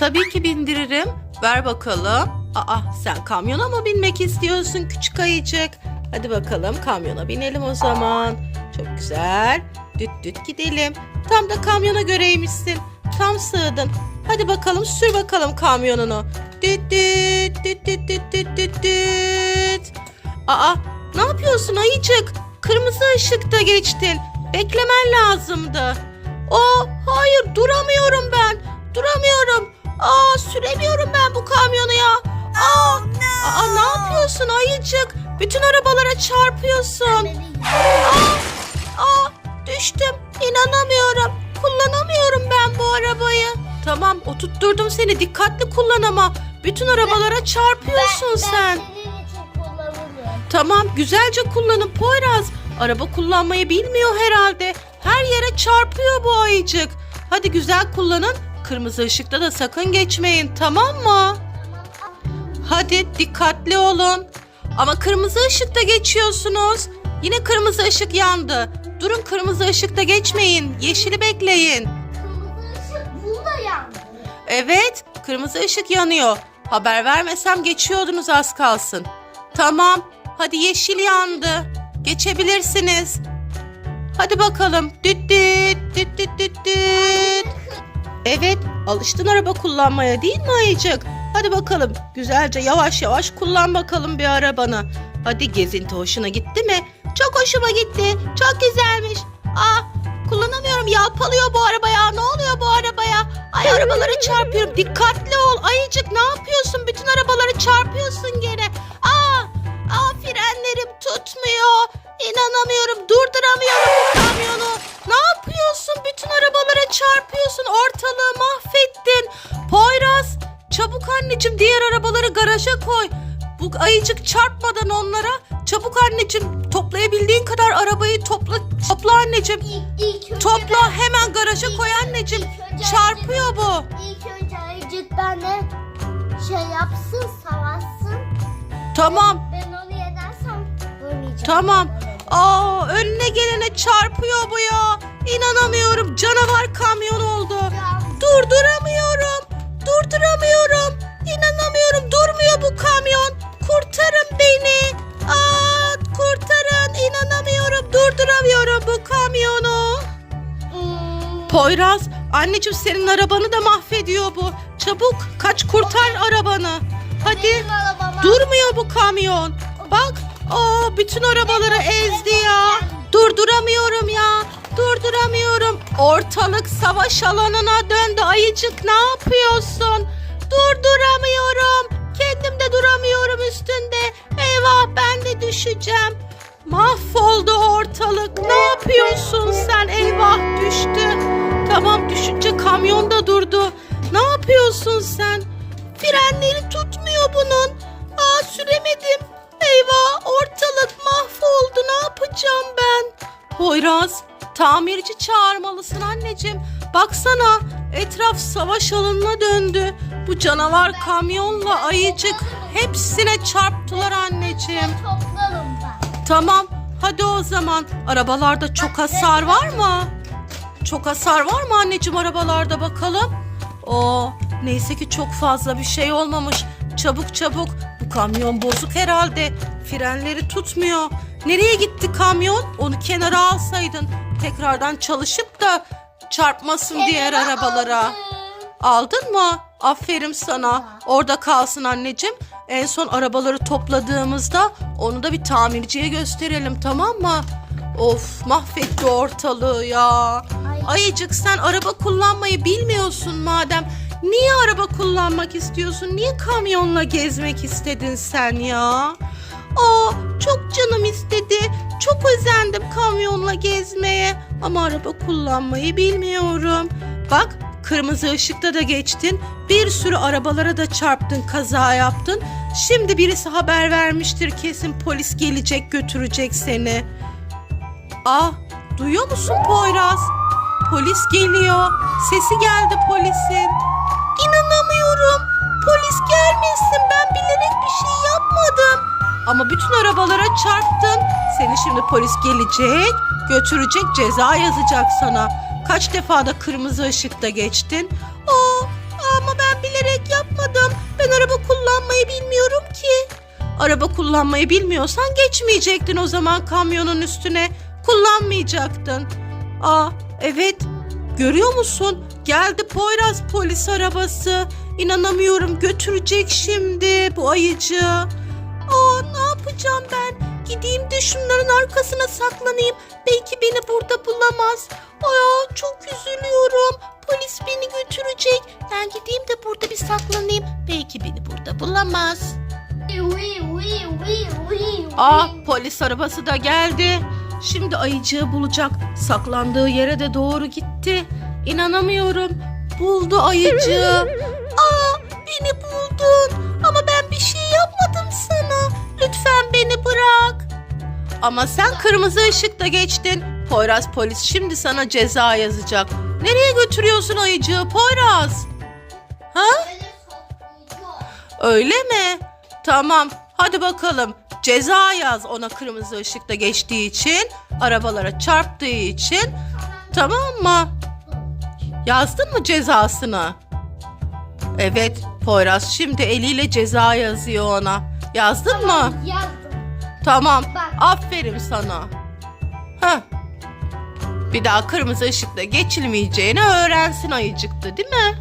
Tabii ki bindiririm. Ver bakalım. Aa sen kamyona mı binmek istiyorsun küçük ayıcık? Hadi bakalım kamyona binelim o zaman. Çok güzel. Düt düt gidelim. Tam da kamyona göreymişsin. Tam sığdın. Hadi bakalım sür bakalım kamyonunu. Düt düt düt düt düt düt düt düt. Aa ne yapıyorsun ayıcık? Kırmızı ışıkta geçtin. Beklemen lazımdı. Aa hayır duramıyorum ben. Duramıyorum. Aa süremiyorum ben bu kamyonu ya. Aa, aa ne yapıyorsun ayıcık? Bütün arabalara çarpıyorsun. Aa düştüm. İnanamıyorum. Kullanamıyorum ben bu arabayı. Tamam oturtturdum seni. Dikkatli kullan ama. Bütün arabalara çarpıyorsun sen. Ben senin için kullanırım. Tamam güzelce kullanın Poyraz. Araba kullanmayı bilmiyor herhalde. Her yere çarpıyor bu ayıcık. Hadi güzel kullanın. Kırmızı ışıkta da sakın geçmeyin tamam mı? Hadi dikkatli olun. Ama kırmızı ışıkta geçiyorsunuz. Yine kırmızı ışık yandı. Durun kırmızı ışıkta geçmeyin. Yeşili bekleyin. Kırmızı ışık burada yandı. Evet, kırmızı ışık yanıyor. Haber vermesem geçiyordunuz az kalsın. Tamam, hadi yeşil yandı. Geçebilirsiniz. Hadi bakalım. Düt düt, düt düt düt düt. Evet, alıştın araba kullanmaya değil mi Ayıcık? Hadi bakalım, güzelce yavaş yavaş kullan bakalım bir arabanı. Hadi gezinti hoşuna gitti mi? Çok hoşuma gitti. Çok güzelmiş. Aa, kullanamıyorum. Yalpalıyor bu araba ya. Ne oluyor bu arabaya? Ay arabalara çarpıyorum. Dikkatli ol. Ayıcık ne yapıyorsun? Bütün arabaları çarpıyorsun çabuk anneciğim diğer arabaları garaja koy. Bu ayıcık çarpmadan onlara. Çabuk anneciğim toplayabildiğin kadar arabayı topla. Topla anneciğim. İlk, ilk önce Topla ben- hemen garaja koy anneciğim. İlk Çarpıyor bu. İlk önce ayıcık benle şey yapsın, savaşsın. Tamam. Ben onu yenersem ölmeyeceğim. Tamam. Aa önüne gelene çarpıyor bu ya. İnanamıyorum. Canavar kamyon oldu. Durduramıyorum. Poyraz, anneciğim senin arabanı da mahvediyor bu. Çabuk kaç kurtar arabanı. Hadi. benim arabama- Durmuyor bu kamyon. Bak. Aa, bütün arabaları ezdi ya. Durduramıyorum ya. Durduramıyorum. Ortalık savaş alanına döndü. Ayıcık ne yapıyorsun? Yapıyorsun sen? Frenleri tutmuyor bunun. Aa süremedim. Eyvah ortalık mahvoldu. Ne yapacağım ben? Poyraz tamirci çağırmalısın anneciğim. Baksana etraf savaş alanına döndü. Bu canavar kamyonla ayıcık hepsine çarptılar anneciğim. Toplarım ben. Tamam hadi o zaman. Arabalarda çok hasar var mı? Çok hasar var mı anneciğim arabalarda bakalım? Oo, neyse ki çok fazla bir şey olmamış. Çabuk çabuk. Bu kamyon bozuk herhalde. Frenleri tutmuyor. Nereye gitti kamyon? Onu kenara alsaydın. Tekrardan çalışıp da çarpmasın diğer Kenara arabalara. aldım. Aldın mı? Aferin sana. Orada kalsın anneciğim. En son arabaları topladığımızda onu da bir tamirciye gösterelim tamam mı? Of mahvetti ortalığı ya. Ay. Ayıcık sen araba kullanmayı bilmiyorsun madem. Niye araba kullanmak istiyorsun? Niye kamyonla gezmek istedin sen ya? Aa çok canım istedi. Çok özendim kamyonla gezmeye. Ama araba kullanmayı bilmiyorum. Bak kırmızı ışıkta da geçtin. Bir sürü arabalara da çarptın, kaza yaptın. Şimdi birisi haber vermiştir kesin polis gelecek götürecek seni. Ah duyuyor musun Poyraz? Polis geliyor. Sesi geldi polisin. İnanamıyorum. Polis gelmesin. Ben bilerek bir şey yapmadım. Ama bütün arabalara çarptın. Seni şimdi polis gelecek, götürecek, ceza yazacak sana. Kaç defa da kırmızı ışıkta geçtin. Aa ama ben bilerek yapmadım. Ben araba kullanmayı bilmiyorum ki. Araba kullanmayı bilmiyorsan geçmeyecektin o zaman kamyonun üstüne. Kullanmayacaktın. Aa evet görüyor musun? Geldi Poyraz polis arabası. İnanamıyorum götürecek şimdi bu ayıcı. Aa ne yapacağım ben? Gideyim de şunların arkasına saklanayım. Belki beni burada bulamaz. Aa çok üzülüyorum. Polis beni götürecek. Ben gideyim de burada bir saklanayım. Belki beni burada bulamaz. Aa uy. polis arabası da geldi. Şimdi ayıcığı bulacak. Saklandığı yere de doğru gitti. İnanamıyorum. Buldu ayıcığı. Aa beni buldun. Ama ben bir şey yapmadım sana. Lütfen beni bırak. Ama sen kırmızı ışıkta geçtin. Poyraz polis şimdi sana ceza yazacak. Nereye götürüyorsun ayıcığı Poyraz? Ha? Öyle mi? Tamam. Hadi bakalım. Ceza yaz ona kırmızı ışıkta geçtiği için, arabalara çarptığı için. Tamam mı? Yazdın mı cezasını? Evet, Poyraz şimdi eliyle ceza yazıyor ona. Yazdın mı? Yazdım. Tamam. Bak. Aferin sana. Heh. Bir daha kırmızı ışıkta geçilmeyeceğini öğrensin ayıcıktı değil mi?